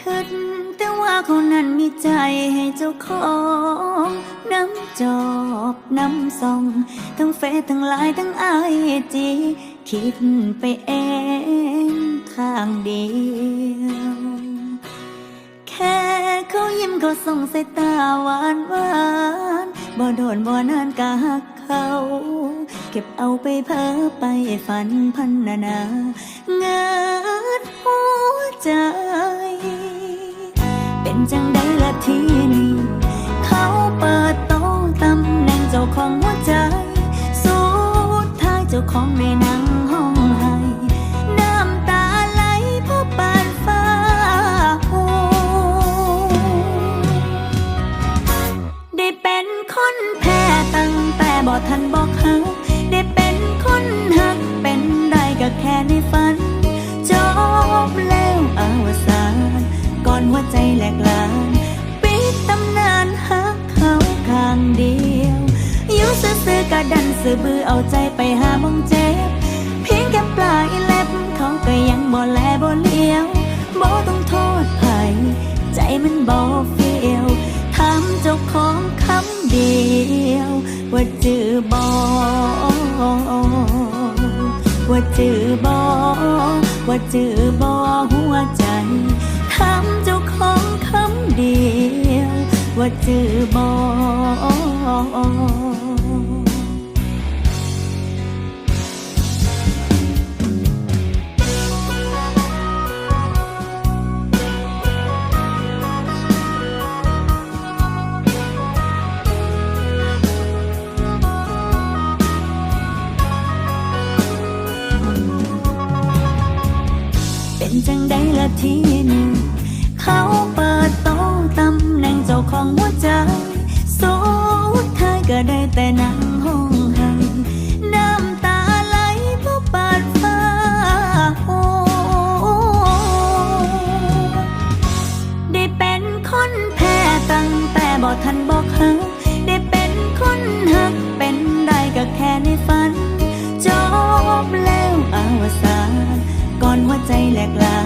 คิดแต่ว่าเขานั้นมีใจให้เจ้าของน้ำจอบน้ำซอง ทั้งเฟซทั้งไลน์ทั้งไอจีคิดไปเองข้างเดียวแค่เขายิ้มเขาส่งสายตาหวานหวานบ่โดนบ่นานกะหักเขาเก็บเอาไปเพ้อไปฝันพันนานาเงิดหัวใจ จังได้ละทีนี้เขาเปิดโต๊ะตำแหน่งเจ้าของหัวใจ สุดท้ายเจ้าของในนั่งห้องไห้น้ำตาไหลเพราะปานฟ้าหูได้เป็นคนแพ้ตั้งแต่บ่ทันบอกหักได้เป็นคนหักเป็นได้ก็แค่ในฝันจบแล้วอวสาน อๆกะดันสื่อบือเอาใจไปหามองเจ็บเพียงแค่ปลายเล็บเขาก็ยังบ่แลบ่เลี้ยวบ่ต้องโทษไผใจมันบ่เฟี้ยวถามเจ้าของคำเดียว ว่าจือบ่ว่าจือบ่ว่าจือบ่หัวใจถามเจ้าของคำเดียว ว่าจือบ่ ทีหนึ่ง เขาเปิดโต๊ะตำแหน่งเจ้าของหัวใจสุดท้ายก็ได้แต่นั่งห้องไห้น้ำตาไหลเพราะปาดฟ้าโหได้เป็นคนแพ้ตั้งแต่บอกทันบอกหักได้เป็นคนหักเป็นได้ก็แค่ในฝัน จบแล้วอาวสานก่อนหัวใจแหลกลา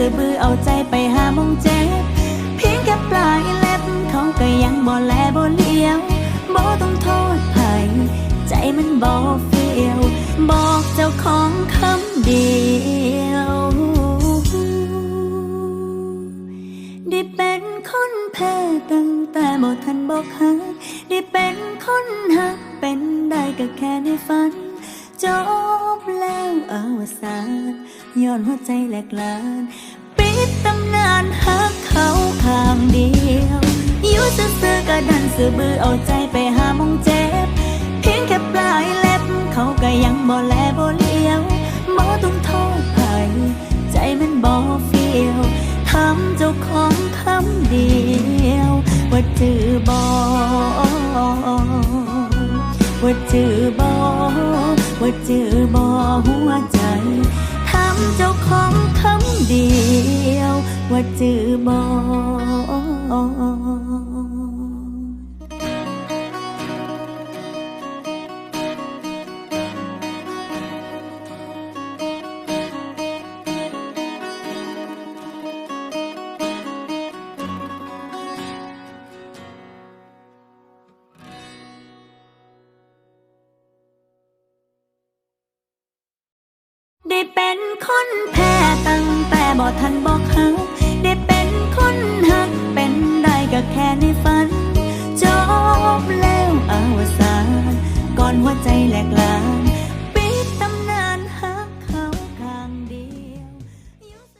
ซื้อบือเอาใจไปหามองเจ็บเพียงแค่ปลายเล็บเขาก็ยังบ่แลบ่เลี้ยวบ่ต้องโทษไผใจมันบ่เฟียวบอกเจ้าของคำเดียวได้เป็นคนแพ้ตั้งแต่บ่ทันบอกหักได้เป็นคนหักเป็นได้ก็แค่ในฝันจบแล้วอวสานย้อนหัวใจแหลกลาน ปิดตำนานหักเขาข้างเดียวอยู่ซื่อๆกะดันสื่อบือเอาใจไปหามองเจ็บ เพียงแค่ปลายเล็บ เขาก็ยังบ่แลบ่เลี้ยวบ่ต้องโทษไผใจมันบ่เฟียวทำเจ้าของคำเดียว ว่าจือบ่ว่าจือบ่ว่าจือบ่หัวใจำเจ้าของคำเดียว ว่าจือบ่ ได้เป็นคนแพ้ตั้งแต่บ่ทันบอกเฮาได้เป็นคนหักเป็นได้ก็แค่ในฝัน จบแล้วอาวสานก่อนหัวใจแหลกลาน